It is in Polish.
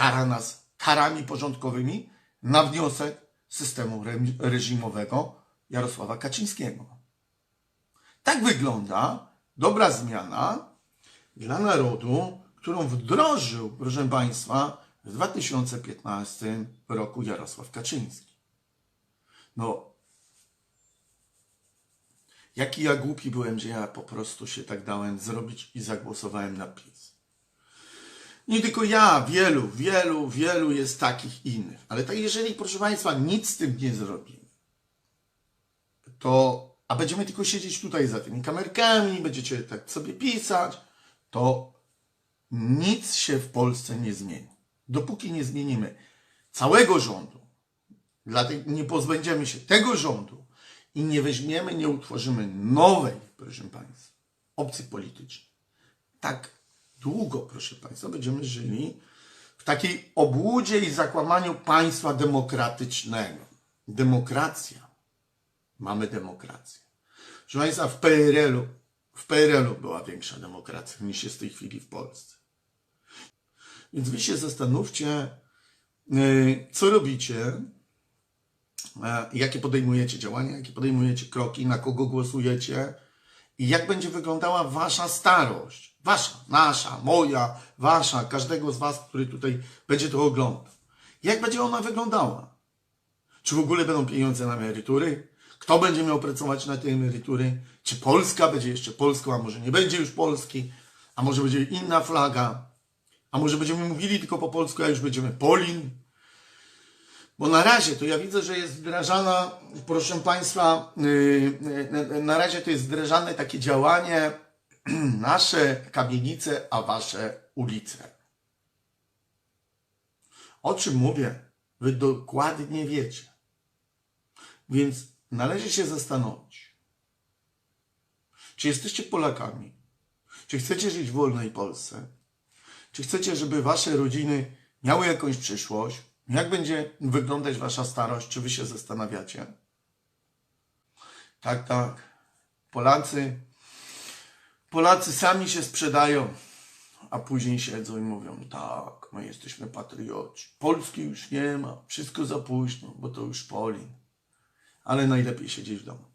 kara nas karami porządkowymi na wniosek systemu re- reżimowego Jarosława Kaczyńskiego. Tak wygląda dobra zmiana dla narodu, którą wdrożył, proszę Państwa, w 2015 roku Jarosław Kaczyński. No, jaki ja głupi byłem, że ja po prostu się tak dałem zrobić i zagłosowałem na PiS. Nie tylko ja, wielu, wielu, wielu jest takich innych. Ale tak, jeżeli, proszę Państwa, nic z tym nie zrobimy, to, a będziemy tylko siedzieć tutaj za tymi kamerkami, będziecie tak sobie pisać, to nic się w Polsce nie zmieni. Dopóki nie zmienimy całego rządu, dlatego nie pozbędziemy się tego rządu i nie weźmiemy, nie utworzymy nowej, proszę Państwa, opcji politycznej. Tak długo, proszę Państwa, będziemy żyli w takiej obłudzie i zakłamaniu państwa demokratycznego. Demokracja. Mamy demokrację. Proszę Państwa, w PRL-u, w PRL-u była większa demokracja niż jest w tej chwili w Polsce. Więc wy się zastanówcie, yy, co robicie, e, jakie podejmujecie działania, jakie podejmujecie kroki, na kogo głosujecie i jak będzie wyglądała wasza starość. Wasza, nasza, moja, wasza, każdego z was, który tutaj będzie to oglądał. Jak będzie ona wyglądała? Czy w ogóle będą pieniądze na emerytury? Kto będzie miał pracować na tej emerytury? Czy Polska będzie jeszcze Polską, a może nie będzie już Polski? A może będzie inna flaga? A może będziemy mówili tylko po polsku, a już będziemy Polin? Bo na razie to ja widzę, że jest wdrażana, proszę Państwa, yy, yy, na razie to jest wdrażane takie działanie nasze kamienice, a Wasze ulice. O czym mówię? Wy dokładnie wiecie. Więc należy się zastanowić, czy jesteście Polakami, czy chcecie żyć w wolnej Polsce, czy chcecie, żeby wasze rodziny miały jakąś przyszłość, jak będzie wyglądać wasza starość, czy wy się zastanawiacie? Tak, tak. Polacy, Polacy sami się sprzedają, a później siedzą i mówią, tak, my jesteśmy patrioci. Polski już nie ma, wszystko za późno, bo to już Polin ale najlepiej siedzieć w domu.